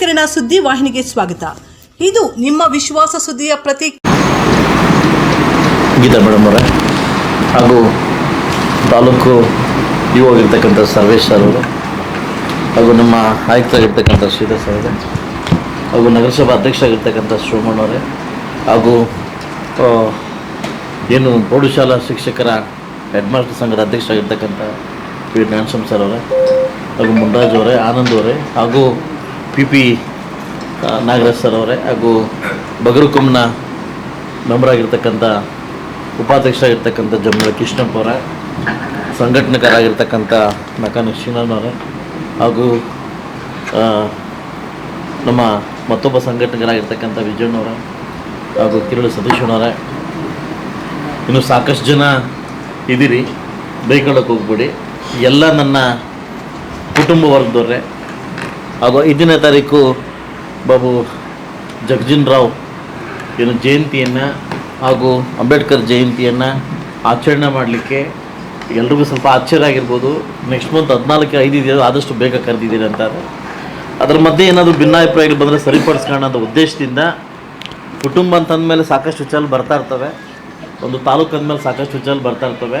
ಕಿರಣ ಸುದ್ದಿ ವಾಹಿನಿಗೆ ಸ್ವಾಗತ. ಇದು ನಿಮ್ಮ ವಿಶ್ವಾಸ ಸುದ್ದಿಯ ಪ್ರತಿ ಗೀತಾ ಮೇಡಮ್ ಹಾಗೂ ತಾಲೂಕು ಇವು ಆಗಿರ್ತಕ್ಕಂಥ ಸರ್ವೇಶ್ ಸರ್ ಅವರು, ಹಾಗೂ ನಮ್ಮ ಆಯುಕ್ತರಾಗಿರ್ತಕ್ಕಂಥ ಶ್ರೀಧರ್ ಸರ್ ಹಾಗೂ ನಗರಸಭಾ ಅಧ್ಯಕ್ಷ ಆಗಿರ್ತಕ್ಕಂಥ ಶಿವಮಣ್ಣ ಅವರೇ, ಹಾಗೂ ಏನು ಪ್ರೌಢಶಾಲಾ ಶಿಕ್ಷಕರ ಹೆಡ್ ಮಾಸ್ಟರ್ ಸಂಘದ ಅಧ್ಯಕ್ಷರಾಗಿರ್ತಕ್ಕಂಥ ಪಿ ಜ್ಞಾನಸಂ ಸರ್ ಅವರೇ, ಹಾಗೂ ಮುನ್ರಾಜ್ ಅವರೇ, ಆನಂದ್ ಅವರೇ, ಹಾಗೂ ಪಿ ಪಿ ನಾಗರಾಜ್ ಸರ್ ಅವರೇ ಹಾಗೂ ಬಗರುಕುಮ್ನ ಮೆಂಬರ್ ಆಗಿರ್ತಕ್ಕಂಥ ಉಪಾಧ್ಯಕ್ಷರಾಗಿರ್ತಕ್ಕಂಥ ಜಮ್ಮಳ ಕೃಷ್ಣಪ್ಪ ಅವರ ಸಂಘಟನೆಗಾರಾಗಿರ್ತಕ್ಕಂಥ ನಕಾನ ಶಿವನವರೇ ಹಾಗೂ ನಮ್ಮ ಮತ್ತೊಬ್ಬ ಸಂಘಟನೆಗಾರಾಗಿರ್ತಕ್ಕಂಥ ವಿಜಯಣ್ಣವರ ಹಾಗೂ ಕಿರಳು ಸತೀಶಣ್ಣವರೇ ಇನ್ನು ಸಾಕಷ್ಟು ಜನ ಇದ್ದೀರಿ, ಬೈಕೊಳ್ಳೋಕೆ ಹೋಗ್ಬಿಡಿ. ಎಲ್ಲ ನನ್ನ ಕುಟುಂಬ ವರ್ಗದವ್ರೆ ಹಾಗೂ ಐದನೇ ತಾರೀಕು ಬಾಬು ಜಗಜಿನ್ ರಾವ್ ಏನು ಜಯಂತಿಯನ್ನು ಹಾಗೂ ಅಂಬೇಡ್ಕರ್ ಜಯಂತಿಯನ್ನು ಆಚರಣೆ ಮಾಡಲಿಕ್ಕೆ ಎಲ್ರಿಗೂ ಸ್ವಲ್ಪ ಆಶ್ಚರ್ಯ ಆಗಿರ್ಬೋದು. ನೆಕ್ಸ್ಟ್ ಮಂತ್ ಹದಿನಾಲ್ಕು ಐದು ಇದೆಯೋ ಆದಷ್ಟು ಬೇಗ ಕರೆದಿದ್ದೀರಿ ಅಂತಾರೆ. ಅದರ ಮಧ್ಯೆ ಏನಾದರೂ ಭಿನ್ನಾಭಿಪ್ರಾಯಗಳು ಬಂದರೆ ಸರಿಪಡಿಸ್ಕೊಳ್ಳೋಣ ಅಂತ ಉದ್ದೇಶದಿಂದ ಕುಟುಂಬ ಅಂತಂದಮೇಲೆ ಸಾಕಷ್ಟು ವಿಚಾರ ಬರ್ತಾ ಇರ್ತವೆ. ಒಂದು ತಾಲೂಕು ಅಂದಮೇಲೆ ಸಾಕಷ್ಟು ವಿಚಾರ ಬರ್ತಾ ಇರ್ತವೆ.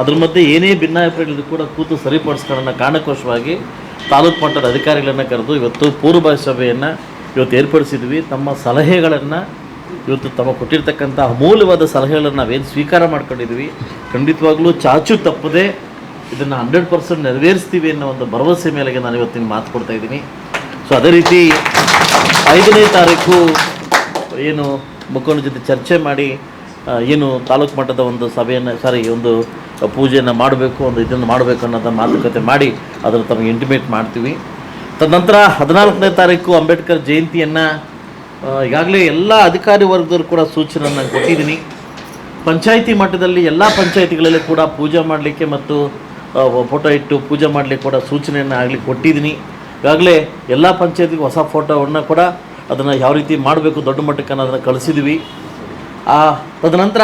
ಅದ್ರ ಮಧ್ಯೆ ಏನೇ ಭಿನ್ನಾಭಿಪ್ರಾಯಗಳಿದ್ದು ಕೂಡ ಕೂತು ಸರಿಪಡಿಸ್ಕೊಳ್ಳೋಣ ಕಾರಣಕ್ಕೋಸ್ಕರವಾಗಿ ತಾಲೂಕು ಮಟ್ಟದ ಅಧಿಕಾರಿಗಳನ್ನು ಕರೆದು ಇವತ್ತು ಪೂರ್ವಭಾವಿ ಸಭೆಯನ್ನು ಇವತ್ತು ಏರ್ಪಡಿಸಿದ್ವಿ. ತಮ್ಮ ಸಲಹೆಗಳನ್ನು ಇವತ್ತು ತಮ್ಮ ಕೊಟ್ಟಿರ್ತಕ್ಕಂಥ ಅಮೂಲ್ಯವಾದ ಸಲಹೆಗಳನ್ನು ನಾವೇನು ಸ್ವೀಕಾರ ಮಾಡ್ಕೊಂಡಿದ್ವಿ. ಖಂಡಿತವಾಗ್ಲೂ ಚಾಚು ತಪ್ಪದೆ ಇದನ್ನು ಹಂಡ್ರೆಡ್ ಪರ್ಸೆಂಟ್ ನೆರವೇರಿಸ್ತೀವಿ ಅನ್ನೋ ಒಂದು ಭರವಸೆ ಮೇಲೆಗೆ ನಾನು ಇವತ್ತಿನ ಮಾತು ಕೊಡ್ತಾ ಇದ್ದೀನಿ. ಸೊ ಅದೇ ರೀತಿ ಐದನೇ ತಾರೀಕು ಏನು ಮುಖಂಡರ ಜೊತೆ ಚರ್ಚೆ ಮಾಡಿ ಏನು ತಾಲೂಕು ಮಟ್ಟದ ಒಂದು ಸಭೆಯನ್ನು, ಸಾರಿ, ಒಂದು ಪೂಜೆಯನ್ನು ಮಾಡಬೇಕು, ಒಂದು ಇದನ್ನು ಮಾಡಬೇಕು ಅನ್ನೋದನ್ನ ಮಾತುಕತೆ ಮಾಡಿ ಅದನ್ನು ತಮಗೆ ಇಂಟಿಮೇಟ್ ಮಾಡ್ತೀವಿ. ತದನಂತರ ಹದಿನಾಲ್ಕನೇ ತಾರೀಕು ಅಂಬೇಡ್ಕರ್ ಜಯಂತಿಯನ್ನು ಈಗಾಗಲೇ ಎಲ್ಲ ಅಧಿಕಾರಿ ವರ್ಗದವರು ಕೂಡ ಸೂಚನೆಯನ್ನು ಕೊಟ್ಟಿದ್ದೀನಿ. ಪಂಚಾಯಿತಿ ಮಟ್ಟದಲ್ಲಿ ಎಲ್ಲ ಪಂಚಾಯಿತಿಗಳಲ್ಲಿ ಕೂಡ ಪೂಜೆ ಮಾಡಲಿಕ್ಕೆ ಮತ್ತು ಫೋಟೋ ಇಟ್ಟು ಪೂಜೆ ಮಾಡಲಿಕ್ಕೆ ಕೂಡ ಸೂಚನೆಯನ್ನು ಆಗಲಿ ಕೊಟ್ಟಿದ್ದೀನಿ. ಈಗಾಗಲೇ ಎಲ್ಲ ಪಂಚಾಯತಿಗೆ ಹೊಸ ಫೋಟೋವನ್ನು ಕೂಡ ಅದನ್ನು ಯಾವ ರೀತಿ ಮಾಡಬೇಕು ದೊಡ್ಡ ಮಟ್ಟಕ್ಕೆ ಅನ್ನೋದನ್ನು ಕಳಿಸಿದ್ವಿ. ತದನಂತರ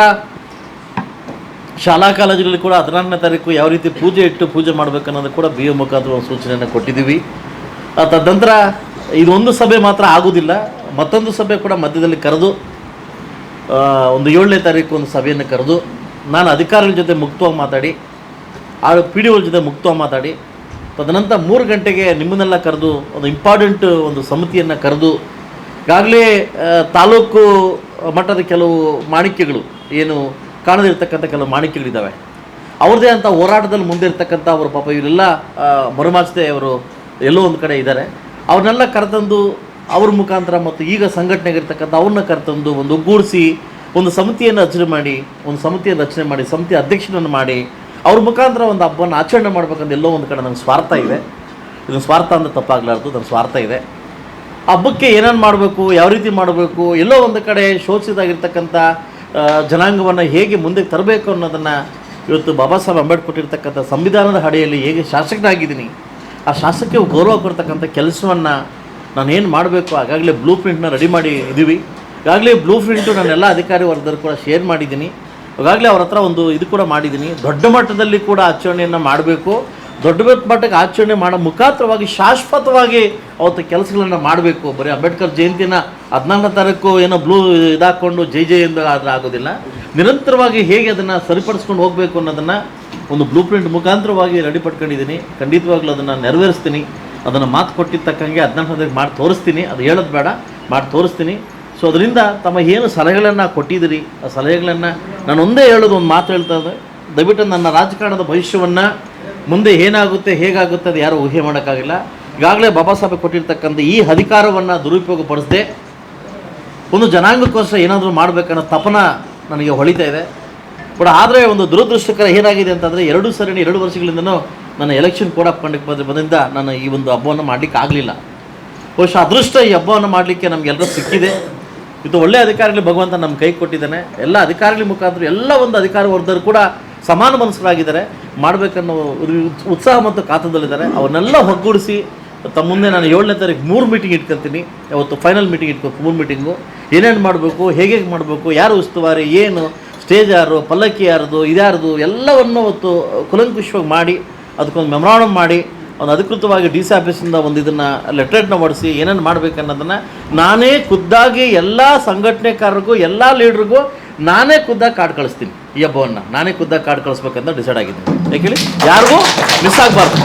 ಶಾಲಾ ಕಾಲೇಜುಗಳಲ್ಲಿ ಕೂಡ ಹದಿನಾರನೇ ತಾರೀಕು ಯಾವ ರೀತಿ ಪೂಜೆ ಇಟ್ಟು ಪೂಜೆ ಮಾಡಬೇಕು ಅನ್ನೋದು ಕೂಡ ಬಿ ಎ ಮುಖಾಂತರ ಒಂದು ಸೂಚನೆಯನ್ನು ಕೊಟ್ಟಿದ್ದೀವಿ. ಆ ತದನಂತರ ಇದೊಂದು ಸಭೆ ಮಾತ್ರ ಆಗೋದಿಲ್ಲ ಮತ್ತೊಂದು ಸಭೆ ಕೂಡ ಮಧ್ಯದಲ್ಲಿ ಕರೆದು ಆ, ಒಂದು ಏಳನೇ ತಾರೀಕು ಒಂದು ಸಭೆಯನ್ನು ಕರೆದು ನಾನು ಅಧಿಕಾರಿಗಳ ಜೊತೆ ಮುಕ್ತವಾಗಿ ಮಾತಾಡಿ ಆ ಪಿ ಡಿ ಜೊತೆ ಮುಕ್ತವಾಗಿ ಮಾತಾಡಿ ತದನಂತರ ಮೂರು ಗಂಟೆಗೆ ನಿಮ್ಮನ್ನೆಲ್ಲ ಕರೆದು ಒಂದು ಇಂಪಾರ್ಟೆಂಟ್ ಒಂದು ಸಮಿತಿಯನ್ನು ಕರೆದು ಈಗಾಗಲೇ ಆ, ತಾಲೂಕು ಮಟ್ಟದ ಕೆಲವು ಮಾಣಿಕ್ಯಗಳು, ಏನು ಕಾಣದಿರ್ತಕ್ಕಂಥ ಕೆಲವು ಮಾಣಿಕ್ಯಗಳಿದ್ದಾವೆ. ಅವ್ರದ್ದೇ ಅಂತ ಹೋರಾಟದಲ್ಲಿ ಮುಂದೆ ಇರ್ತಕ್ಕಂಥ ಅವರು ಪಾಪ ಇವರೆಲ್ಲ ಮರುಮಾಚದೆ ಅವರು ಎಲ್ಲೋ ಒಂದು ಕಡೆ ಇದ್ದಾರೆ. ಅವ್ರನ್ನೆಲ್ಲ ಕರೆತಂದು ಅವ್ರ ಮುಖಾಂತರ ಮತ್ತು ಈಗ ಸಂಘಟನೆಗಿರ್ತಕ್ಕಂಥ ಅವ್ರನ್ನ ಕರೆತಂದು ಒಂದು ಒಗ್ಗೂಡಿಸಿ, ಒಂದು ಸಮಿತಿಯನ್ನು ರಚನೆ ಮಾಡಿ, ಒಂದು ಸಮಿತಿಯನ್ನು ರಚನೆ ಮಾಡಿ, ಸಮಿತಿ ಅಧ್ಯಕ್ಷನನ್ನು ಮಾಡಿ, ಅವ್ರ ಮುಖಾಂತರ ಒಂದು ಹಬ್ಬವನ್ನು ಆಚರಣೆ ಮಾಡ್ಬೇಕಂತ ಎಲ್ಲೋ ಒಂದು ಕಡೆ ನನಗೆ ಸ್ವಾರ್ಥ ಇದೆ. ಇದನ್ನು ಸ್ವಾರ್ಥ ಅಂತ ತಪ್ಪಾಗಲಾರ್ದು ನನ್ನ ಸ್ವಾರ್ಥ ಇದೆ. ಹಬ್ಬಕ್ಕೆ ಏನೇನು ಮಾಡಬೇಕು, ಯಾವ ರೀತಿ ಮಾಡಬೇಕು, ಎಲ್ಲೋ ಒಂದು ಕಡೆ ಶೋಷಿತಾಗಿರ್ತಕ್ಕಂಥ ಜನಾಂಗವನ್ನು ಹೇಗೆ ಮುಂದಕ್ಕೆ ತರಬೇಕು ಅನ್ನೋದನ್ನು ಇವತ್ತು ಬಾಬಾ ಸಾಹೇಬ್ ಅಂಬೇಡ್ಕರ್ ಕೊಟ್ಟಿರ್ತಕ್ಕಂಥ ಸಂವಿಧಾನದ ಅಡಿಯಲ್ಲಿ ಹೇಗೆ ಶಾಸಕನಾಗಿದ್ದೀನಿ, ಆ ಶಾಸಕಕ್ಕೆ ಗೌರವ ಕೊಡ್ತಕ್ಕಂಥ ಕೆಲಸವನ್ನು ನಾನೇನು ಮಾಡಬೇಕು, ಆಗಾಗಲೇ ಬ್ಲೂ ಪ್ರಿಂಟ್ನ ರೆಡಿ ಮಾಡಿ ಇದ್ದೀವಿ. ಈಗಾಗಲೇ ಬ್ಲೂ ಪ್ರಿಂಟು ನಾನು ಎಲ್ಲ ಅಧಿಕಾರಿ ವರ್ಗದವ್ರು ಕೂಡ ಶೇರ್ ಮಾಡಿದ್ದೀನಿ. ಈಗಾಗಲೇ ಅವ್ರ ಹತ್ರ ಒಂದು ಇದು ಕೂಡ ಮಾಡಿದ್ದೀನಿ. ದೊಡ್ಡ ಮಟ್ಟದಲ್ಲಿ ಕೂಡ ಆಚರಣೆಯನ್ನು ಮಾಡಬೇಕು. ದೊಡ್ಡ ಮಟ್ಟಕ್ಕೆ ಆಚರಣೆ ಮಾಡೋ ಮುಖಾಂತರವಾಗಿ ಶಾಶ್ವತವಾಗಿ ಅವತ್ತು ಕೆಲಸಗಳನ್ನು ಮಾಡಬೇಕು. ಬರೀ ಅಂಬೇಡ್ಕರ್ ಜಯಂತಿನ ಹದಿನಾಲ್ಕನೇ ತಾರೀಕು ಏನೋ ಬ್ಲೂ ಇದಾಕೊಂಡು ಜೈ ಜೈ ಎಂದು ಆದರೆ ಆಗೋದಿಲ್ಲ. ನಿರಂತರವಾಗಿ ಹೇಗೆ ಅದನ್ನು ಸರಿಪಡಿಸ್ಕೊಂಡು ಹೋಗಬೇಕು ಅನ್ನೋದನ್ನು ಒಂದು ಬ್ಲೂ ಪ್ರಿಂಟ್ ಮುಖಾಂತರವಾಗಿ ರೆಡಿ ಪಡ್ಕೊಂಡಿದ್ದೀನಿ. ಖಂಡಿತವಾಗ್ಲೂ ಅದನ್ನು ನೆರವೇರಿಸ್ತೀನಿ. ಅದನ್ನು ಮಾತು ಕೊಟ್ಟಿದ್ದ ತಕ್ಕಂಗೆ ಹದಿನಾಲ್ಕು ತಾರೀಕು ಮಾಡಿ ತೋರಿಸ್ತೀನಿ. ಅದು ಹೇಳೋದು ಬೇಡ, ಮಾಡಿ ತೋರಿಸ್ತೀನಿ. ಸೊ ಅದರಿಂದ ತಮ್ಮ ಏನು ಸಲಹೆಗಳನ್ನು ಕೊಟ್ಟಿದ್ದೀರಿ, ಆ ಸಲಹೆಗಳನ್ನು ನಾನು ಒಂದೇ ಹೇಳೋದು, ಒಂದು ಮಾತು ಹೇಳ್ತಾ ಇದ್ದೆ ದಯವಿಟ್ಟು ನನ್ನ ರಾಜಕಾರಣದ ಭವಿಷ್ಯವನ್ನು ಮುಂದೆ ಏನಾಗುತ್ತೆ, ಹೇಗಾಗುತ್ತೆ ಅದು ಯಾರೂ ಊಹೆ ಮಾಡೋಕ್ಕಾಗಿಲ್ಲ. ಈಗಾಗಲೇ ಬಾಬಾ ಸಾಹೇಬ್ ಕೊಟ್ಟಿರ್ತಕ್ಕಂಥ ಈ ಅಧಿಕಾರವನ್ನು ದುರುಪಯೋಗಪಡಿಸದೆ ಒಂದು ಜನಾಂಗಕ್ಕೋಸ್ಕರ ಏನಾದರೂ ಮಾಡಬೇಕನ್ನೋ ತಪನ ನನಗೆ ಹೊಳಿತಾ ಇದೆ. ಬಟ್ ಆದರೆ ಒಂದು ದುರದೃಷ್ಟಕರ ಏನಾಗಿದೆ ಅಂತಂದರೆ ಎರಡು ಸರಣಿ, ಎರಡು ವರ್ಷಗಳಿಂದನೂ ನನ್ನ ಎಲೆಕ್ಷನ್ ಕೂಡ ಆಫ್ ಕಂಡಕ್ಟ್ ಬಂದ ನಾನು ಈ ಒಂದು ಹಬ್ಬವನ್ನು ಮಾಡಲಿಕ್ಕೆ ಆಗಲಿಲ್ಲ. ಬಹುಶಃ ಅದೃಷ್ಟ ಈ ಹಬ್ಬವನ್ನು ಮಾಡಲಿಕ್ಕೆ ನಮಗೆಲ್ಲರೂ ಸಿಕ್ಕಿದೆ. ಇದು ಒಳ್ಳೆಯ ಅಧಿಕಾರಿಗಳು ಭಗವಂತ ನಮ್ಮ ಕೈ ಕೊಟ್ಟಿದ್ದಾನೆ. ಎಲ್ಲ ಅಧಿಕಾರಿಗಳ ಮುಖಾಂತರ ಎಲ್ಲ ಒಂದು ಅಧಿಕಾರ ವರ್ಗದವರು ಕೂಡ ಸಮಾನ ಮನಸ್ಸರಾಗಿದ್ದಾರೆ ಮಾಡಬೇಕನ್ನೋ ಉತ್ಸಾಹ ಮತ್ತು ಕಾತದಲ್ಲಿದ್ದಾರೆ ಅವನ್ನೆಲ್ಲ ಒಗ್ಗೂಡಿಸಿ ತಮ್ಮ ಮುಂದೆ ನಾನು ಏಳನೇ ತಾರೀಕು ಮೂರು ಮೀಟಿಂಗ್ ಇಟ್ಕೊತೀನಿ. ಅವತ್ತು ಫೈನಲ್ ಮೀಟಿಂಗ್ ಇಟ್ಕೋಬೇಕು ಮೂರು ಮೀಟಿಂಗು ಏನೇನು ಮಾಡಬೇಕು, ಹೇಗೆ ಮಾಡಬೇಕು, ಯಾರು ಉಸ್ತುವಾರಿ, ಏನು ಸ್ಟೇಜ್ ಯಾರು, ಪಲ್ಲಕ್ಕಿ ಯಾರ್ದು ಇದ್ಯಾರ್ದು ಎಲ್ಲವನ್ನು ಅವತ್ತು ಕುಲಂಕುಷವಾಗಿ ಮಾಡಿ, ಅದಕ್ಕೊಂದು ಮೆಮೊರಾಂಡಮ್ ಮಾಡಿ, ಒಂದು ಅಧಿಕೃತವಾಗಿ ಡಿ ಸಿ ಆಫೀಸಿಂದ ಒಂದು ಇದನ್ನು ಲೆಟ್ರೇಟ್ನ ಮಾಡಿಸಿ, ಏನೇನು ಮಾಡಬೇಕನ್ನೋದನ್ನು ನಾನೇ ಖುದ್ದಾಗಿ ಎಲ್ಲ ಸಂಘಟನೆಕಾರರಿಗೂ, ಎಲ್ಲ ಲೀಡ್ರಿಗೂ ನಾನೇ ಖುದ್ದಾಗಿ ಕಾರ್ಡ್ ಕಳಿಸ್ತೀನಿ ಈ ಹಬ್ಬವನ್ನು. ನಾನೇ ಖುದ್ದಾಗಿ ಕಾರ್ಡ್ ಕಳಿಸ್ಬೇಕಂತ ಡಿಸೈಡ್ ಆಗಿದ್ದೀನಿ. ಯಾಕೆ ಹೇಳಿ? ಯಾರಿಗೂ ಮಿಸ್ ಆಗಬಾರ್ದು.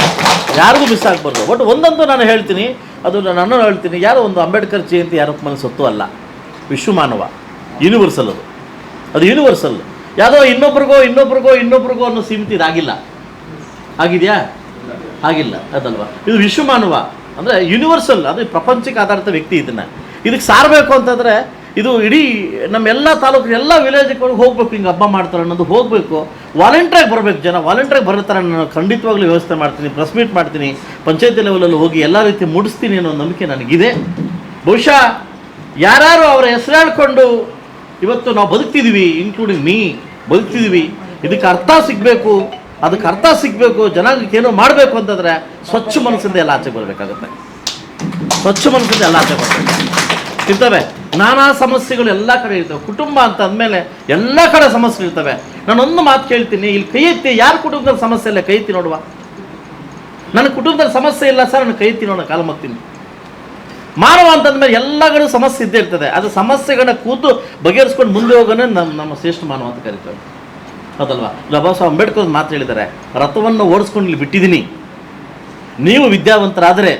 ಯಾರಿಗೂ ಮಿಸ್ ಆಗಬಾರ್ದು. ಬಟ್ ಒಂದಂತೂ ನಾನು ಹೇಳ್ತೀನಿ. ಅದು ನಾನು ಹೇಳ್ತೀನಿ. ಯಾರೋ ಒಂದು ಅಂಬೇಡ್ಕರ್ ಜಯಂತಿ ಯಾರ ಮನೆ ಸೊತ್ತು ಅಲ್ಲ. ವಿಶ್ವಮಾನವ. ಯೂನಿವರ್ಸಲ್ ಅದು. ಅದು ಯೂನಿವರ್ಸಲ್ ಯಾವುದೋ ಇನ್ನೊಬ್ರಿಗೋ ಇನ್ನೊಬ್ರಿಗೋ ಇನ್ನೊಬ್ರಿಗೋ ಅನ್ನೋ ಸೀಮಿತ ಇದಾಗಿಲ್ಲ ಆಗಿದೆಯಾ? ಆಗಿಲ್ಲ. ಅದಲ್ವಾ? ಇದು ವಿಶ್ವಮಾನವ. ಅಂದರೆ ಯೂನಿವರ್ಸಲ್ ಅದು ಪ್ರಪಂಚಕ್ಕೆ ಆಧಾರಿತ ವ್ಯಕ್ತಿ ಇದನ್ನು. ಇದಕ್ಕೆ ಸಾರಬೇಕು ಅಂತಂದರೆ ಇದು ಇಡೀ ನಮ್ಮೆಲ್ಲ ತಾಲೂಕು ಎಲ್ಲ ವಿಲೇಜ್ಗಳಿಗೆ ಹೋಗ್ಬೇಕು, ಹಿಂಗೆ ಹಬ್ಬ ಮಾಡ್ತಾರೆ ಅನ್ನೋದು ಹೋಗಬೇಕು. ವಾಲಂಟ್ರಾಗಿ ಬರಬೇಕು ಜನ ವಾಲಂಟ್ರಾಗಿ ಬರೋ ನಾನು ಖಂಡಿತವಾಗ್ಲೂ ವ್ಯವಸ್ಥೆ ಮಾಡ್ತೀನಿ ಪ್ರೆಸ್ ಮೀಟ್ ಮಾಡ್ತೀನಿ, ಪಂಚಾಯತಿ ಲೆವೆಲಲ್ಲಿ ಹೋಗಿ ಎಲ್ಲ ರೀತಿ ಮೂಡಿಸ್ತೀನಿ ಅನ್ನೋ ನಂಬಿಕೆ ನನಗಿದೆ. ಬಹುಶಃ ಯಾರು ಅವರ ಹೆಸರು ಹೇಳ್ಕೊಂಡು ಇವತ್ತು ನಾವು ಬದುಕ್ತಿದ್ದೀವಿ ಇನ್ಕ್ಲೂಡಿಂಗ್ ಮೀ ಬದುಕ್ತಿದ್ದೀವಿ ಇದಕ್ಕೆ ಅರ್ಥ ಸಿಗಬೇಕು, ಅದಕ್ಕೆ ಅರ್ಥ ಸಿಗಬೇಕು, ಜನಾಂಗಕ್ಕೆ ಏನೋ ಮಾಡಬೇಕು ಅಂತಂದರೆ ಸ್ವಚ್ಛ ಮನಸ್ಸಿಂದ ಎಲ್ಲ ಆಚೆ ಬರಬೇಕಾಗುತ್ತೆ. ಸ್ವಚ್ಛ ಮನಸ್ಸಿಂದ ಎಲ್ಲ ಆಚೆ ಬರಬೇಕು ಇರ್ತವೆ ನಾನಾ ಸಮಸ್ಯೆಗಳು ಎಲ್ಲ ಕಡೆ ಇರ್ತವೆ. ಕುಟುಂಬ ಅಂತ ಅಂದಮೇಲೆ ಎಲ್ಲ ಕಡೆ ಸಮಸ್ಯೆ ಇರ್ತವೆ. ನಾನೊಂದು ಮಾತು ಕೇಳ್ತೀನಿ, ಇಲ್ಲಿ ಕೈ ಎತ್ತಿ ಯಾರ ಕುಟುಂಬದ ಸಮಸ್ಯೆ ಇಲ್ಲ, ಕೈ ನೋಡುವ. ನನ್ನ ಕುಟುಂಬದಲ್ಲಿ ಸಮಸ್ಯೆ ಇಲ್ಲ ಸರ್ ನಾನು ಕೈ ಎತ್ತಿ ನೋಡೋಣ ಅಂತ ಮಾನವ ಅಂತಂದಮೇಲೆ ಎಲ್ಲಗಳು ಸಮಸ್ಯೆ ಇದ್ದೇ ಇರ್ತದೆ. ಅದು ಸಮಸ್ಯೆಗಳನ್ನ ಕೂತು ಬಗೆಹರಿಸ್ಕೊಂಡು ಮುಂದೆ ಹೋಗೋಣ ನಮ್ಮ ನಮ್ಮ ಶ್ರೇಷ್ಠ ಮಾನವ ಅಂತ ಕರಿತೇವೆ. ಹೌದಲ್ವಾ ಬಾಬಾ ಸಾಹೇಬ್ ಅಂಬೇಡ್ಕರ್ ಮಾತು ಹೇಳಿದ್ದಾರೆ. ರಥವನ್ನು ಓಡಿಸ್ಕೊಂಡು ಇಲ್ಲಿ ಬಿಟ್ಟಿದ್ದೀನಿ. ನೀವು ವಿದ್ಯಾವಂತರಾದರೆ,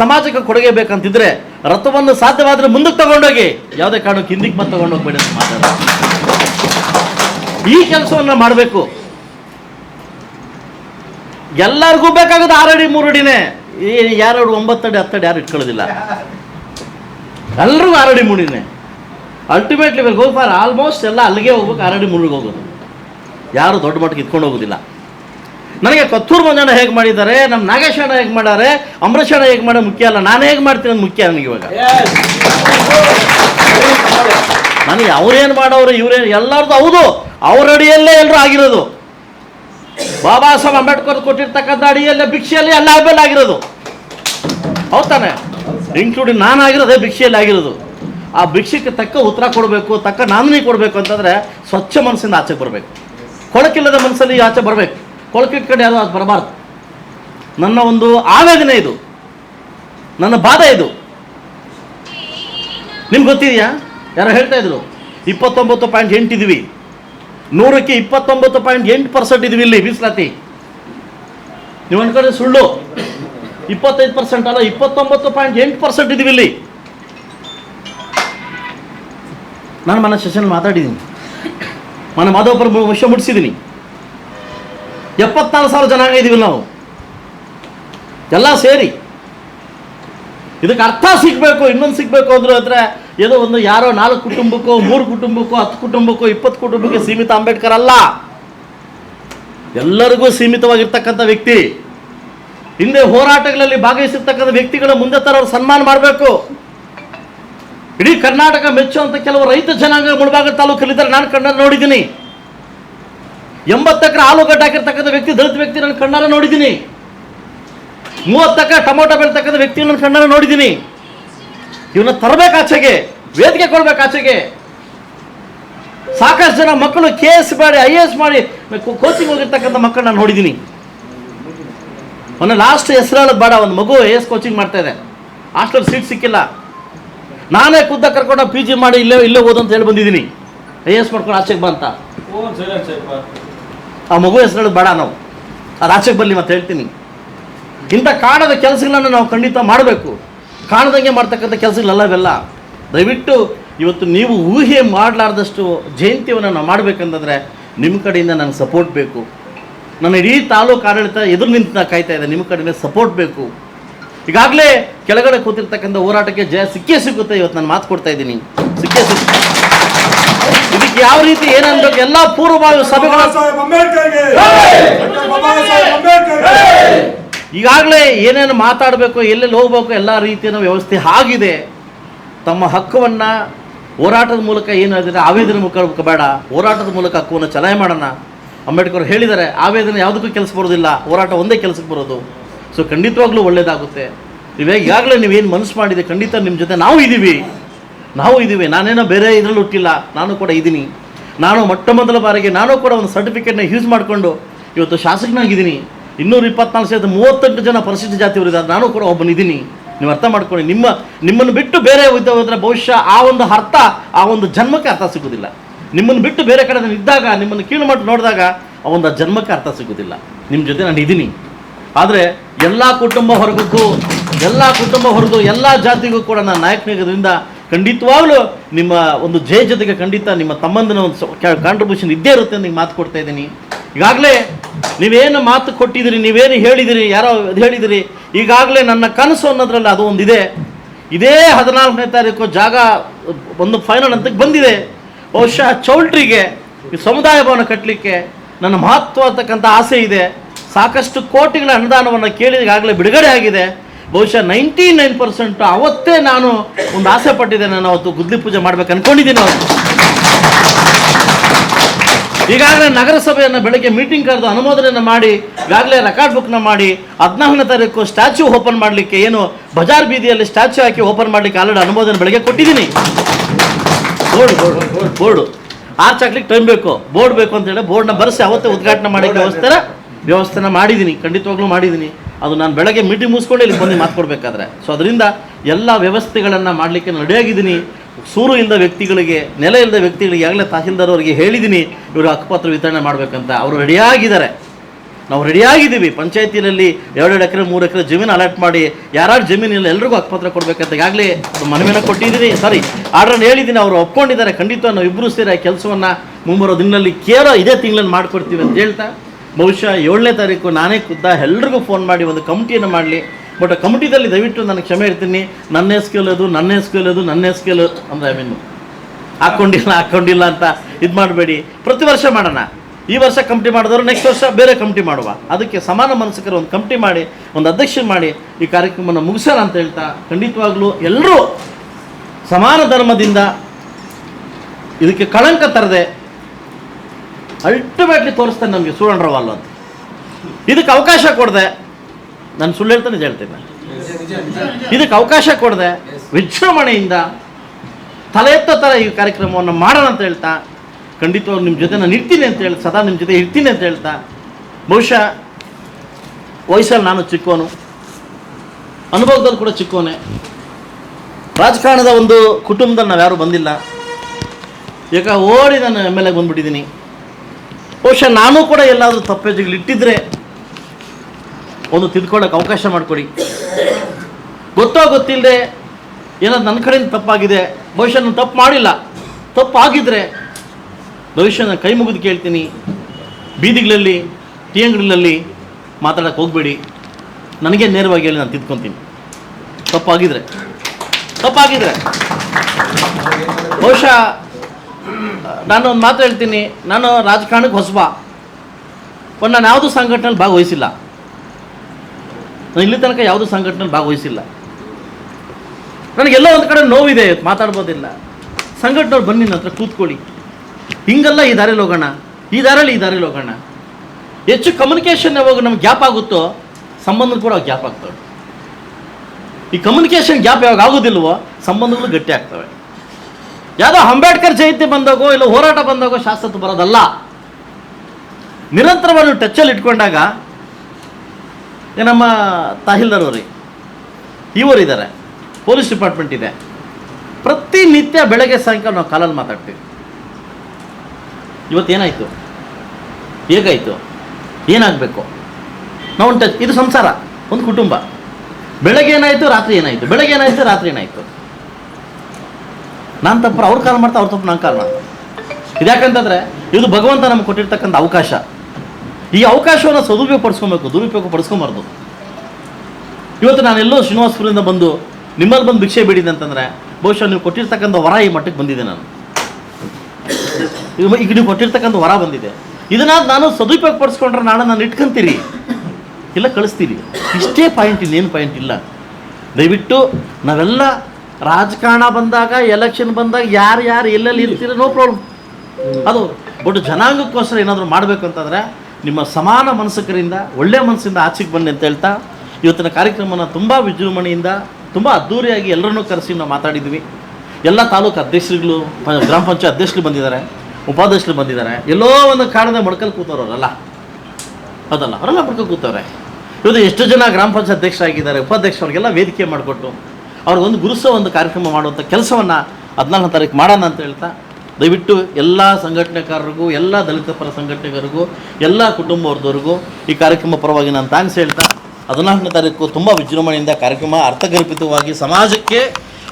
ಸಮಾಜಕ್ಕೆ ಕೊಡುಗೆ ಬೇಕಂತಿದ್ರೆ ರಥವನ್ನು ಸಾಧ್ಯವಾದರೆ ಮುಂದಕ್ಕೆ ತಗೊಂಡೋಗಿ. ಯಾವುದೇ ಕಾರಣಕ್ಕೆ ಹಿಂದಿಗೆ ಮತ್ತೆ ತಗೊಂಡೋಗ್ಬೇಡಿ ಅಂತ ಮಾತಾಡ ಈ ಕೆಲಸವನ್ನು ಮಾಡಬೇಕು. ಎಲ್ಲರಿಗೂ ಬೇಕಾಗೋದು ಆರಡಿ ಮೂರಡಿನೇ. ಈ ಯಾರು ಒಂಬತ್ತಡಿ ಹತ್ತಡಿ ಯಾರು ಇಟ್ಕೊಳ್ಳೋದಿಲ್ಲ. ಎಲ್ಲರಿಗೂ ಆರಡಿ ಮೂಡಿನೇ ultimately will go for almost ಎಲ್ಲ ಅಲ್ಲಿಗೆ ಹೋಗ್ಬೇಕು, ಆರಡಿ ಮೂರಿಗೆ ಹೋಗೋದು. ಯಾರು ದೊಡ್ಡ ಮಟ್ಟಕ್ಕೆ ಇಟ್ಕೊಂಡು ಹೋಗೋದಿಲ್ಲ. ನನಗೆ ಕತ್ತೂರು ಮಂಜಣ್ಣ ಹೇಗೆ ಮಾಡಿದ್ದಾರೆ ನಮ್ಮ ನಾಗೇಶಣ್ಣ ಹೇಗೆ ಮಾಡಾರೆ ಅಣ್ಣ ಹೇಗೆ ಮಾಡೋ ಮುಖ್ಯ ಅಲ್ಲ, ನಾನು ಹೇಗೆ ಮಾಡ್ತೀನಿ ಅದು ಮುಖ್ಯ ನನಗೆ ಇವಾಗ. ನನಗೆ ಅವ್ರೇನು ಮಾಡೋರು ಇವ್ರೇನು ಎಲ್ಲರದು ಹೌದು, ಅವ್ರ ಅಡಿಯಲ್ಲೇ ಎಲ್ಲರೂ ಆಗಿರೋದು. ಬಾಬಾ ಸಾಹೇಬ್ ಅಂಬೇಡ್ಕರ್ ಕೊಟ್ಟಿರ್ತಕ್ಕಂಥ ಅಡಿಯಲ್ಲೇ ಭಿಕ್ಷೆಯಲ್ಲಿ ಎಲ್ಲ ಹಬ್ಬಲ್ಲಿ ಆಗಿರೋದು. ತಾನೆ? ಇನ್ಕ್ಲೂಡಿಂಗ್ ನಾನು ಆಗಿರೋದೇ ಭಿಕ್ಷೆಯಲ್ಲಿ ಆಗಿರೋದು. ಆ ಭಿಕ್ಷೆಗೆ ತಕ್ಕ ಉತ್ತರ ಕೊಡಬೇಕು, ತಕ್ಕ ನಾಮಿನಿ ಕೊಡಬೇಕು ಅಂತಂದರೆ ಸ್ವಚ್ಛ ಮನಸ್ಸಿಂದ ಆಚೆ ಬರಬೇಕು. ಕೊಳಕಿಲ್ಲದ ಮನಸ್ಸಲ್ಲಿ ಆಚೆ ಬರಬೇಕು. ಕೊಳಕಿದ ಕಡೆ ಯಾರು ಅದು ಬರಬಾರ್ದು. ನನ್ನ ಒಂದು ಆವೇದನೆ ಇದು. ನನ್ನ ಬಾಧೆ ಇದು. ನಿಮ್ಗೆ ಗೊತ್ತಿದೆಯಾ? ಯಾರೋ ಹೇಳ್ತಾ ಇದ್ರು, ಇಪ್ಪತ್ತೊಂಬತ್ತು ಪಾಯಿಂಟ್ ಎಂಟು ಇದ್ವಿ. ನೂರಕ್ಕೆ ಇಪ್ಪತ್ತೊಂಬತ್ತು ಪಾಯಿಂಟ್ ಎಂಟು ಪರ್ಸೆಂಟ್ ಇದ್ವಿ ಇಲ್ಲಿ ಮೀಸಲಾತಿ ನೀವು ಅನ್ಕೊಂಡ್ರೆ ಸುಳ್ಳು. ಇಪ್ಪತ್ತೈದು ಪರ್ಸೆಂಟ್ ಅಲ್ಲ, ಇಪ್ಪತ್ತೊಂಬತ್ತು ಪಾಯಿಂಟ್ ಎಂಟು ಪರ್ಸೆಂಟ್ ಇದೀವಿ ಇಲ್ಲಿ. ನಾನು ಮನ ಸೆಷನ್ ಮಾತಾಡಿದ್ದೀನಿ. ಮನ ಮಾಧವಪುರ ವಿಷಯ ಮುಟ್ಟಿಸಿದ್ದೀನಿ ಎಪ್ಪತ್ನಾಲ್ಕು ಸಾವಿರ ಜನಾಂಗ ಇದೀವಿ ನಾವು. ಎಲ್ಲ ಸೇರಿ. ಇದಕ್ಕೆ ಅರ್ಥ ಸಿಗಬೇಕು, ಇನ್ನೊಂದು ಸಿಗಬೇಕು ಅಂದ್ರೆ ಅಂದರೆ ಏನೋ ಒಂದು ಯಾರೋ ನಾಲ್ಕು ಕುಟುಂಬಕ್ಕೋ, ಮೂರು ಕುಟುಂಬಕ್ಕೋ, ಹತ್ತು ಕುಟುಂಬಕ್ಕೋ, ಇಪ್ಪತ್ತು ಕುಟುಂಬಕ್ಕೆ ಸೀಮಿತ ಅಂಬೇಡ್ಕರ್ ಅಲ್ಲ. ಎಲ್ಲರಿಗೂ ಸೀಮಿತವಾಗಿರ್ತಕ್ಕಂಥ ವ್ಯಕ್ತಿ. ಹಿಂದೆ ಹೋರಾಟಗಳಲ್ಲಿ ಭಾಗವಹಿಸಿರ್ತಕ್ಕಂಥ ವ್ಯಕ್ತಿಗಳ ಮುಂದೆ ತರೋರು ಸನ್ಮಾನ ಮಾಡಬೇಕು. ಇಡೀ ಕರ್ನಾಟಕ ಮೆಚ್ಚುವಂಥ ಕೆಲವು ರೈತ ಜನಾಂಗ ಮುಳಬಾಗ ತಾಲೂಕಲ್ಲಿದ್ದಾರೆ. ನಾನು ಕಣ್ಣಲ್ಲಿ ನೋಡಿದ್ದೀನಿ. ಎಂಬತ್ತು ಎಕರೆ ಆಲೂಗಡ್ಡೆ ಹಾಕಿರ್ತಕ್ಕಂಥ ವ್ಯಕ್ತಿ, ದಲಿತ ವ್ಯಕ್ತಿ ನನ್ನ ಕಣ್ಣಾರ ನೋಡಿದ್ದೀನಿ. ಮೂವತ್ತಕ್ಕ ಟೊಮೊಟೊ ಬೆಳೆತಕ್ಕಂಥ ವ್ಯಕ್ತಿ ನನ್ನ ಕಣ್ಣಾರ ನೋಡಿದ್ದೀನಿ. ಇವನ್ನ ತರಬೇಕು ಆಚೆಗೆ, ವೇದಿಕೆ ಕೊಡ್ಬೇಕು ಆಚೆಗೆ. ಸಾಕಷ್ಟು ಜನ ಮಕ್ಕಳು ಕೆ ಎಸ್ ಮಾಡಿ ಐ ಎಸ್ ಮಾಡಿ ಕೋಚಿಂಗ್ ಹೋಗಿರ್ತಕ್ಕಂಥ ಮಕ್ಕಳು ನಾನು ನೋಡಿದ್ದೀನಿ. ಮೊನ್ನೆ ಲಾಸ್ಟ್ ಹೆಸರು ಹೇಳೋದು ಬೇಡ ಒಂದು ಮಗು ಎ ಎಸ್ ಕೋಚಿಂಗ್ ಮಾಡ್ತಾ ಇದೆ. ಹಾಸ್ಟೆಲ್ ಸೀಟ್ ಸಿಕ್ಕಿಲ್ಲ. ನಾನೇ ಖುದ್ದ ಕರ್ಕೊಂಡು ಪಿ ಜಿ ಮಾಡಿ ಇಲ್ಲೇ ಇಲ್ಲೇ ಓದು ಅಂತ ಹೇಳಿ ಬಂದಿದ್ದೀನಿ. ಐ ಎಸ್ ಮಾಡ್ಕೊಂಡು ಆಚೆಗೆ ಬಂತ ಆ ಮಗು ಹೆಸರು ಬೇಡ ನಾವು. ಅದು ಆಚೆಗೆ ಬರಲಿ ಮತ್ತೆ ಹೇಳ್ತೀನಿ. ಇಂಥ ಕಾಣದ ಕೆಲಸಗಳನ್ನು ನಾವು ಖಂಡಿತ ಮಾಡಬೇಕು. ಕಾಣದಂಗೆ ಮಾಡ್ತಕ್ಕಂಥ ಕೆಲಸಗಳೆಲ್ಲ ಇವೆಲ್ಲ ದಯವಿಟ್ಟು ಇವತ್ತು ನೀವು ಊಹೆ ಮಾಡಲಾರ್ದಷ್ಟು ಜಯಂತಿಯನ್ನು ನಾವು ಮಾಡಬೇಕಂತಂದರೆ ನಿಮ್ಮ ಕಡೆಯಿಂದ ನನಗೆ ಸಪೋರ್ಟ್ ಬೇಕು. ನನ್ನ ಇಡೀ ತಾಲೂಕು ಆಡಳಿತ ಎದುರು ನಿಂತು ನಾ ಕಾಯ್ತಾ ಇದೆ. ನಿಮ್ಮ ಕಡೆಯಿಂದ ಸಪೋರ್ಟ್ ಬೇಕು. ಈಗಾಗಲೇ ಕೆಳಗಡೆ ಕೂತಿರ್ತಕ್ಕಂಥ ಹೋರಾಟಕ್ಕೆ ಜಯ ಸಿಕ್ಕೇ ಸಿಗುತ್ತೆ ಇವತ್ತು ನಾನು ಮಾತು ಕೊಡ್ತಾ ಇದ್ದೀನಿ. ಸಿಕ್ಕೇ ಸಿಗುತ್ತೆ ಇದಕ್ಕೆ ಯಾವ ರೀತಿ ಏನನ್ಬೇಕು ಎಲ್ಲ ಪೂರ್ವಭಾವಿ ಸಭೆಗಳ ಈಗಾಗಲೇ ಏನೇನು ಮಾತಾಡಬೇಕು ಎಲ್ಲೆಲ್ಲಿ ಹೋಗ್ಬೇಕು ಎಲ್ಲ ರೀತಿಯ ವ್ಯವಸ್ಥೆ ಆಗಿದೆ. ತಮ್ಮ ಹಕ್ಕವನ್ನು ಹೋರಾಟದ ಮೂಲಕ ಏನು ಹೇಳಿದರೆ ಆವೇದನೆ ಮುಖ ಬೇಡ. ಹೋರಾಟದ ಮೂಲಕ ಹಕ್ಕವನ್ನು ಚಲಾಯ ಮಾಡೋಣ. ಅಂಬೇಡ್ಕರ್ ಹೇಳಿದ್ದಾರೆ ಆವೇದನೆ ಯಾವುದಕ್ಕೂ ಕೆಲಸ ಬರೋದಿಲ್ಲ. ಹೋರಾಟ ಒಂದೇ ಕೆಲಸಕ್ಕೆ ಬರೋದು. ಸೊ ಖಂಡಿತವಾಗ್ಲೂ ಒಳ್ಳೆಯದಾಗುತ್ತೆ ನೀವೇ ಈಗಾಗಲೇ ನೀವೇನು ಮನಸ್ಸು ಮಾಡಿದೆ ಖಂಡಿತ ನಿಮ್ಮ ಜೊತೆ ನಾವು ಇದ್ದೀವಿ ನಾವು ಇದ್ದೀವಿ, ನಾನೇನೋ ಬೇರೆ ಇದರಲ್ಲಿ ಹುಟ್ಟಿಲ್ಲ, ನಾನು ಕೂಡ ಇದ್ದೀನಿ. ನಾನು ಮೊಟ್ಟ ಮೊದಲ ಬಾರಿಗೆ ನಾನು ಕೂಡ ಒಂದು ಸರ್ಟಿಫಿಕೇಟ್ನ ಯೂಸ್ ಮಾಡಿಕೊಂಡು ಇವತ್ತು ಶಾಸಕನಾಗಿದ್ದೀನಿ. ಇನ್ನೂರ ಇಪ್ಪತ್ನಾಲ್ಕು ಸೇರಿದ ಮೂವತ್ತೆಂಟು ಜನ ಪರಿಶಿಷ್ಟ ಜಾತಿಯವರಿದ್ದಾರೆ ನಾನು ಕೂಡ ಒಬ್ಬನಿದ್ದೀನಿ. ನೀವು ಅರ್ಥ ಮಾಡ್ಕೊಳ್ಳಿ, ನಿಮ್ಮ, ನಿಮ್ಮನ್ನು ಬಿಟ್ಟು ಬೇರೆ ಹೋದ್ರೆ ಬಹುಶಃ ಆ ಒಂದು ಅರ್ಥ, ಆ ಒಂದು ಜನ್ಮಕ್ಕೆ ಅರ್ಥ ಸಿಗೋದಿಲ್ಲ. ನಿಮ್ಮನ್ನು ಬಿಟ್ಟು ಬೇರೆ ಕಡೆ ಇದ್ದಾಗ, ನಿಮ್ಮನ್ನು ಕೀಳು ಮಾಡಿ ನೋಡಿದಾಗ ಆ ಒಂದು ಜನ್ಮಕ್ಕೆ ಅರ್ಥ ಸಿಗೋದಿಲ್ಲ. ನಿಮ್ಮ ಜೊತೆ ನಾನು ಇದ್ದೀನಿ. ಆದರೆ ಎಲ್ಲ ಕುಟುಂಬ ಹೊರಗಕ್ಕೂ ಎಲ್ಲ ಕುಟುಂಬ ಹೊರಗೂ ಎಲ್ಲ ಜಾತಿಗೂ ಕೂಡ ನಾನು ನಾಯಕನಾಗೋದ್ರಿಂದ ಖಂಡಿತವಾಗ್ಲೂ ನಿಮ್ಮ ಒಂದು ಜಯ ಜೊತೆಗೆ ಖಂಡಿತ ನಿಮ್ಮ ತಮ್ಮಂದಿನ ಒಂದು ಕಾಂಟ್ರಿಬ್ಯೂಷನ್ ಇದ್ದೇ ಇರುತ್ತೆ ಅಂತ ನಿಮ್ಗೆ ಮಾತು ಕೊಡ್ತಾ ಇದ್ದೀನಿ. ಈಗಾಗಲೇ ನೀವೇನು ಮಾತು ಕೊಟ್ಟಿದ್ದೀರಿ, ನೀವೇನು ಹೇಳಿದಿರಿ ಯಾರೋ ಅದು ಹೇಳಿದಿರಿ ಈಗಾಗಲೇ ನನ್ನ ಕನಸು ಅನ್ನೋದ್ರಲ್ಲಿ ಅದು ಒಂದಿದೆ. ಇದೇ ಹದಿನಾಲ್ಕನೇ ತಾರೀಕು ಜಾಗ ಒಂದು ಫೈನಲ್ ಹಂತಕ್ಕೆ ಬಂದಿದೆ. ಬಹುಶಃ ಚೌಲ್ಟ್ರಿಗೆ, ಈ ಸಮುದಾಯ ಭವನ ಕಟ್ಟಲಿಕ್ಕೆ ನನ್ನ ಮಹತ್ವ ಅಂತಕ್ಕಂಥ ಆಸೆ ಇದೆ. ಸಾಕಷ್ಟು ಕೋಟಿಗಳ ಅನುದಾನವನ್ನು ಕೇಳಿ ಈಗಾಗಲೇ ಬಿಡುಗಡೆ ಆಗಿದೆ. ಬಹುಶಃ ನೈಂಟಿ ನೈನ್ ಪರ್ಸೆಂಟ್ ಅವತ್ತೇ ನಾನು ಒಂದು ಆಸೆ ಪಟ್ಟಿದ್ದೆ ನಾನು ಅವತ್ತು ಗುದ್ಲಿ ಪೂಜೆ ಮಾಡ್ಬೇಕು ಅನ್ಕೊಂಡಿದ್ದೀನಿ ಅವತ್ತು. ಈಗಾಗಲೇ ನಗರಸಭೆಯನ್ನು ಬೆಳಗ್ಗೆ ಮೀಟಿಂಗ್ ಕರೆದು ಅನುಮೋದನೆಯನ್ನು ಮಾಡಿ ಈಗಾಗಲೇ ರೆಕಾರ್ಡ್ ಬುಕ್ನ ಮಾಡಿ ಹದಿನಾಲ್ಕನೇ ತಾರೀಕು ಸ್ಟ್ಯಾಚ್ಯೂ ಓಪನ್ ಮಾಡಲಿಕ್ಕೆ ಏನು ಬಜಾರ್ ಬೀದಿಯಲ್ಲಿ ಸ್ಟ್ಯಾಚ್ಯೂ ಹಾಕಿ ಓಪನ್ ಮಾಡಲಿಕ್ಕೆ ಆಲ್ರೆಡಿ ಅನುಮೋದನೆ ಬೆಳಗ್ಗೆ ಕೊಟ್ಟಿದ್ದೀನಿ. ಬೋರ್ಡ್ ಬೋರ್ಡ್ ಬೋರ್ಡು ಆರ್ಚ್ ಹಾಕ್ಲಿಕ್ಕೆ ಟೈಮ್ ಬೇಕು. ಬೋರ್ಡ್ ಬೇಕು ಅಂತ ಹೇಳಿ ಬೋರ್ಡ್ನ ಬರೆಸಿ ಅವತ್ತೇ ಉದ್ಘಾಟನೆ ಮಾಡೋಕ್ಕೆ ವ್ಯವಸ್ಥೆ ವ್ಯವಸ್ಥೆನ ಮಾಡಿದ್ದೀನಿ. ಖಂಡಿತವಾಗ್ಲೂ ಮಾಡಿದ್ದೀನಿ. ಅದು ನಾನು ಬೆಳಗ್ಗೆ ಮೀಟಿಂಗ್ ಮುಗಿಸ್ಕೊಂಡು ಇಲ್ಲಿ ಬಂದು ಮಾತು ಕೊಡಬೇಕಾದ್ರೆ. ಸೊ ಅದರಿಂದ ಎಲ್ಲ ವ್ಯವಸ್ಥೆಗಳನ್ನು ಮಾಡಲಿಕ್ಕೆ ನಾನು ರೆಡಿಯಾಗಿದ್ದೀನಿ. ಸೂರು ಇಲ್ಲದ ವ್ಯಕ್ತಿಗಳಿಗೆ, ನೆಲೆ ಇಲ್ಲದ ವ್ಯಕ್ತಿಗಳಿಗೆ ಆಗಲೇ ತಹಸೀಲ್ದಾರ್ ಅವರಿಗೆ ಹೇಳಿದ್ದೀನಿ, ಇವರು ಹಕ್ಕುಪತ್ರ ವಿತರಣೆ ಮಾಡಬೇಕಂತ. ಅವರು ರೆಡಿಯಾಗಿದ್ದಾರೆ. ನಾವು ರೆಡಿಯಾಗಿದ್ದೀವಿ. ಪಂಚಾಯತಿನಲ್ಲಿ ಎರಡೆರಡು ಎಕರೆ, ಮೂರು ಎಕರೆ ಜಮೀನು ಅಲರ್ಟ್ ಮಾಡಿ ಯಾರ್ಯಾರು ಜಮೀನಿಲ್ಲ ಎಲ್ರಿಗೂ ಹಕ್ಕುಪತ್ರ ಕೊಡಬೇಕಂತ ಈಗಾಗಲೇ ಮನವಿನ ಕೊಟ್ಟಿದ್ದೀನಿ. ಸಾರಿ ಆರ್ಡ್ರನ್ನು ಹೇಳಿದ್ದೀನಿ, ಅವರು ಒಪ್ಕೊಂಡಿದ್ದಾರೆ. ಖಂಡಿತ ನಾವು ಇಬ್ಬರು ಸೇರಿ ಕೆಲಸವನ್ನು ಮುಂಬರೋ ದಿನದಲ್ಲಿ ಕೇವಲ ಇದೇ ತಿಂಗಳಲ್ಲಿ ಮಾಡಿಕೊಡ್ತೀವಿ ಅಂತ ಹೇಳ್ತಾ ಬಹುಶಃ ಏಳನೇ ತಾರೀಕು ನಾನೇ ಖುದ್ದ ಎಲ್ರಿಗೂ ಫೋನ್ ಮಾಡಿ ಒಂದು ಕಮಿಟಿಯನ್ನು ಮಾಡಲಿ. ಬಟ್ ಕಮಿಟಿದಲ್ಲಿ ದಯವಿಟ್ಟು ನನಗೆ ಕ್ಷಮೆ ಇರ್ತೀನಿ ನನ್ನ ಹೆಸ್ಕೇಲೋದು ನನ್ನ ಅದು ನನ್ನ ಹೆಸ್ಕೇಲು ಅಂದರೆ ಐ ಮೀನು ಹಾಕ್ಕೊಂಡಿಲ್ಲ ಹಾಕ್ಕೊಂಡಿಲ್ಲ ಅಂತ ಇದು ಮಾಡಬೇಡಿ. ಪ್ರತಿ ವರ್ಷ ಮಾಡೋಣ. ಈ ವರ್ಷ ಕಮಿಟಿ ಮಾಡಿದವರು ನೆಕ್ಸ್ಟ್ ವರ್ಷ ಬೇರೆ ಕಮಿಟಿ ಮಾಡುವ. ಅದಕ್ಕೆ ಸಮಾನ ಮನಸ್ಕರ ಒಂದು ಕಮಿಟಿ ಮಾಡಿ, ಒಂದು ಅಧ್ಯಕ್ಷ ಮಾಡಿ ಈ ಕಾರ್ಯಕ್ರಮವನ್ನು ಮುಗಿಸೋಣ ಅಂತ ಹೇಳ್ತಾ ಖಂಡಿತವಾಗ್ಲೂ ಎಲ್ಲರೂ ಸಮಾನ ಧರ್ಮದಿಂದ ಇದಕ್ಕೆ ಕಳಂಕ ತರದೆ ಅಲ್ಟಿಮೇಟ್ಲಿ ತೋರಿಸ್ತಾನೆ ನಮಗೆ ಸುವರ್ಣರವಲ್ಲ ಅಂತ ಇದಕ್ಕೆ ಅವಕಾಶ ಕೊಡದೆ, ನಾನು ಸುಳ್ಳು ಹೇಳ್ತಾನೆ ಹೇಳ್ತೇನೆ ಇದಕ್ಕೆ ಅವಕಾಶ ಕೊಡದೆ, ವಿಜೃಂಭಣೆಯಿಂದ ತಲೆ ಎತ್ತ ಥರ ಈ ಕಾರ್ಯಕ್ರಮವನ್ನು ಮಾಡೋಣ ಅಂತ ಹೇಳ್ತಾ ಖಂಡಿತವಾಗಿ ನಿಮ್ಮ ಜೊತೆ ನಾನು ಇರ್ತೀನಿ ಅಂತ ಹೇಳಿ ಸದಾ ನಿಮ್ಮ ಜೊತೆ ಇರ್ತೀನಿ ಅಂತ ಹೇಳ್ತಾ, ಬಹುಶಃ ವಯಸ್ಸಲ್ಲಿ ನಾನು ಚಿಕ್ಕೋನು ಅನುಭವದಲ್ಲಿ ಕೂಡ ಚಿಕ್ಕೋನೆ ರಾಜಕಾರಣದ ಒಂದು ಕುಟುಂಬದಲ್ಲಿ ನಾವು ಯಾರೂ ಬಂದಿಲ್ಲ. ಈಗ ಓಡಿ ನಾನು ಎಂ ಎಲ್ ಎಗೆ ಬಂದ್ಬಿಟ್ಟಿದ್ದೀನಿ. ಬಹುಶಃ ನಾನು ಕೂಡ ಎಲ್ಲಾದರೂ ತಪ್ಪೆಜ್ಜೆಗಳು ಇಟ್ಟಿದ್ರೆ ಒಂದು ತಿದ್ಕೊಳ್ಳೋಕೆ ಅವಕಾಶ ಮಾಡಿಕೊಡಿ. ಗೊತ್ತೋ ಗೊತ್ತಿಲ್ಲದೆ ಏನಾದ್ರು ನನ್ನ ಕಡೆಯಿಂದ ತಪ್ಪಾಗಿದೆ, ಬಹುಶಃ ನಾನು ತಪ್ಪು ಮಾಡಿಲ್ಲ. ತಪ್ಪು ಆಗಿದ್ರೆ ಭವಿಷ್ಯ ನಾನು ಕೈ ಮುಗಿದು ಕೇಳ್ತೀನಿ. ಬೀದಿಗಳಲ್ಲಿ ಟೀ ಅಂಗಡಿಗಳಲ್ಲಿ ಮಾತಾಡೋಕ್ಕೆ ಹೋಗಬೇಡಿ. ನನಗೆ ನೇರವಾಗಿ ಹೇಳಿ ನಾನು ತಿದ್ಕೊತೀನಿ. ತಪ್ಪಾಗಿದ್ರೆ. ತಪ್ಪಾಗಿದ್ರೆ. ಬಹುಶಃ ನಾನು ಒಂದು ಮಾತು ಹೇಳ್ತೀನಿ. ನಾನು ರಾಜಕಾರಣಕ್ಕೆ ಹೊಸಬ. ಒಂದು ನಾನು ಯಾವುದೂ ಸಂಘಟನೆಯಲ್ಲಿ ಭಾಗವಹಿಸಿಲ್ಲ. ನಾನು ಇಲ್ಲಿ ತನಕ ಯಾವುದೂ ಸಂಘಟನೆಯಲ್ಲಿ ಭಾಗವಹಿಸಿಲ್ಲ. ನನಗೆಲ್ಲ ಒಂದು ಕಡೆ ನೋವಿದೆ, ಮಾತಾಡ್ಬೋದಿಲ್ಲ. ಸಂಘಟನೆಯವ್ರು ಬನ್ನಿ ನನ್ನ ಹತ್ರ ಕೂತ್ಕೊಳ್ಳಿ. ಹಿಂಗಲ್ಲ ಈ ದಾರಿಯಲ್ಲಿ ಹೋಗೋಣ. ಈ ದಾರಿಯಲ್ಲಿ ಈ ದಾರಿಯಲ್ಲಿ ಹೋಗೋಣ. ಹೆಚ್ಚು ಕಮ್ಯುನಿಕೇಷನ್ ಯಾವಾಗ ನಮ್ಗೆ ಗ್ಯಾಪ್ ಆಗುತ್ತೋ ಸಂಬಂಧ ಕೂಡ ಗ್ಯಾಪ್ ಆಗ್ತವೆ. ಈ ಕಮ್ಯುನಿಕೇಷನ್ ಗ್ಯಾಪ್ ಯಾವಾಗ ಆಗೋದಿಲ್ವೋ, ಸಂಬಂಧಗಳು ಗಟ್ಟಿ ಆಗ್ತವೆ. ಯಾವುದೋ ಅಂಬೇಡ್ಕರ್ ಜಯಂತಿ ಬಂದಾಗೋ ಇಲ್ಲ ಹೋರಾಟ ಬಂದಾಗೋ ಶಾಶ್ವತ ಬರೋದಲ್ಲ. ನಿರಂತರವಾಗಿ ಟಚ್ಚಲ್ಲಿ ಇಟ್ಕೊಂಡಾಗ ನಮ್ಮ ತಹೀಲ್ದಾರ್ ಅವ್ರಿ ಇವರಿದ್ದಾರೆ ಪೊಲೀಸ್ ಡಿಪಾರ್ಟ್ಮೆಂಟ್ ಇದೆ. ಪ್ರತಿನಿತ್ಯ ಬೆಳಗ್ಗೆ ಸಾಯಂಕಾಲ ನಾವು ಕಾಲಲ್ಲಿ ಮಾತಾಡ್ತೀವಿ. ಇವತ್ತೇನಾಯಿತು ಹೇಗಾಯಿತು? ಏನಾಗಬೇಕು? ನಾವು ಟಚ್ ಇದು ಸಂಸಾರ, ಒಂದು ಕುಟುಂಬ. ಬೆಳಗ್ಗೆ ಏನಾಯಿತು, ರಾತ್ರಿ ಏನಾಯಿತು? ಬೆಳಗ್ಗೆ ಏನಾಯಿತು, ರಾತ್ರಿ ಏನಾಯಿತು? ನಾನು ತಪ್ಪು, ಅವ್ರು ಕಾಲ್ ಮಾಡ್ತಾ ಅವ್ರ ತಪ್ಪು, ನಾನು ಕಾಲ್ ಮಾಡ್ತಾ. ಇದ್ಯಾಕಂತಂದರೆ, ಇದು ಭಗವಂತ ನಮ್ಗೆ ಕೊಟ್ಟಿರ್ತಕ್ಕಂಥ ಅವಕಾಶ. ಈ ಅವಕಾಶವನ್ನು ಸದುಪಯೋಗ ಪಡಿಸ್ಕೊಬೇಕು ದುರುಪಯೋಗ ಪಡಿಸ್ಕೊಬಾರ್ದು ಇವತ್ತು ನಾನೆಲ್ಲೋ ಶ್ರೀನಿವಾಸಪುರದಿಂದ ಬಂದು ನಿಮ್ಮಲ್ಲಿ ಬಂದು ಭಿಕ್ಷೆ ಬೇಡಿದೆ ಅಂತಂದರೆ, ಬಹುಶಃ ನೀವು ಕೊಟ್ಟಿರ್ತಕ್ಕಂಥ ವರ ಈ ಮಟ್ಟಕ್ಕೆ ಬಂದಿದೆ ನಾನು. ಈಗ ನೀವು ಕೊಟ್ಟಿರ್ತಕ್ಕಂಥ ವರ ಬಂದಿದೆ. ಇದನ್ನ ನಾನು ಸದುಪಯೋಗ ಪಡಿಸ್ಕೊಂಡ್ರೆ ನಾಳೆ ನಾನು ಇಟ್ಕೊಂತೀರಿ. ಇಲ್ಲ, ಕಳಿಸ್ತೀರಿ. ಇಷ್ಟೇ ಪಾಯಿಂಟ್ ಇನ್ನೇನು ಪಾಯಿಂಟ್ ಇಲ್ಲ. ದಯವಿಟ್ಟು ನಾವೆಲ್ಲ ರಾಜಕಾರಣ ಬಂದಾಗ ಎಲೆಕ್ಷನ್ ಬಂದಾಗ ಯಾರು ಯಾರು ಎಲ್ಲೆಲ್ಲಿ ಇರ್ತೀರ ನೋ ಪ್ರಾಬ್ಲಮ್ ಅದು ಬಟ್ ಜನಾಂಗಕ್ಕೋಸ್ಕರ ಏನಾದರೂ ಮಾಡಬೇಕು ಅಂತಂದರೆ ನಿಮ್ಮ ಸಮಾನ ಮನಸ್ಸಕರಿಂದ ಒಳ್ಳೆ ಮನಸ್ಸಿಂದ ಆಚೆಗೆ ಬನ್ನಿ ಅಂತ ಹೇಳ್ತಾ ಇವತ್ತಿನ ಕಾರ್ಯಕ್ರಮನ ತುಂಬ ವಿಜೃಂಭಣೆಯಿಂದ ತುಂಬ ಅದ್ಧೂರಿಯಾಗಿ ಎಲ್ಲರನ್ನೂ ಕರೆಸಿ ನಾವು ಮಾತಾಡಿದ್ವಿ. ಎಲ್ಲ ತಾಲೂಕು ಅಧ್ಯಕ್ಷರುಗಳು ಗ್ರಾಮ ಪಂಚಾಯತ್ ಅಧ್ಯಕ್ಷರು ಬಂದಿದ್ದಾರೆ ಉಪಾಧ್ಯಕ್ಷರು ಬಂದಿದ್ದಾರೆ. ಎಲ್ಲೋ ಒಂದು ಕಾರಣದ ಮಡ್ಕಲ್ ಕೂತವ್ರಲ್ಲ ಅದಲ್ಲ ಅವರೆಲ್ಲ ಮಡ್ಕಲ್ಲಿ ಕೂತವ್ರೆ. ಇವತ್ತು ಎಷ್ಟು ಜನ ಗ್ರಾಮ ಪಂಚಾಯತ್ ಅಧ್ಯಕ್ಷರಾಗಿದ್ದಾರೆ ಉಪಾಧ್ಯಕ್ಷ ಅವರಿಗೆಲ್ಲ ವೇದಿಕೆ ಮಾಡಿಕೊಟ್ಟು ಅವ್ರಿಗೊಂದು ಗುರುಸ ಒಂದು ಕಾರ್ಯಕ್ರಮ ಮಾಡುವಂಥ ಕೆಲಸವನ್ನು ಹದಿನಾಲ್ಕನೇ ತಾರೀಕು ಮಾಡೋಣ ಅಂತ ಹೇಳ್ತಾ, ದಯವಿಟ್ಟು ಎಲ್ಲ ಸಂಘಟನೆಕಾರರಿಗೂ, ಎಲ್ಲ ದಲಿತ ಪರ ಸಂಘಟನೆಗಾರಿಗೂ ಎಲ್ಲ ಕುಟುಂಬವರ್ದವ್ರಿಗೂ ಈ ಕಾರ್ಯಕ್ರಮ ಪರವಾಗಿ ನಾನು ಥ್ಯಾಂಕ್ಸ್ ಹೇಳ್ತಾ, ಹದಿನಾಲ್ಕನೇ ತಾರೀಕು ತುಂಬ ವಿಜೃಂಭಣೆಯಿಂದ ಕಾರ್ಯಕ್ರಮ ಅರ್ಥಗರ್ಭಿತವಾಗಿ ಸಮಾಜಕ್ಕೆ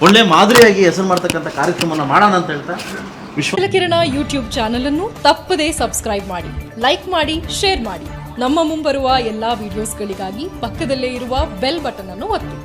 ಒಳ್ಳೆ ಮಾದರಿಯಾಗಿ ಹೆಸರು ಮಾಡ್ತಕ್ಕಂಥ ಕಾರ್ಯಕ್ರಮವನ್ನು ಮಾಡೋಣ ಅಂತ ಹೇಳ್ತಾ ವಿಶ್ವಕಿರಣ ಯೂಟ್ಯೂಬ್ ಚಾನಲ್ ಅನ್ನು ತಪ್ಪದೇ ಸಬ್ಸ್ಕ್ರೈಬ್ ಮಾಡಿ ಲೈಕ್ ಮಾಡಿ ಶೇರ್ ಮಾಡಿ. ನಮ್ಮ ಮುಂಬರುವ ಎಲ್ಲಾ ವಿಡಿಯೋಸ್ಗಳಿಗಾಗಿ ಪಕ್ಕದಲ್ಲೇ ಇರುವ ಬೆಲ್ ಬಟನ್ ಅನ್ನು ಒತ್ತಿ.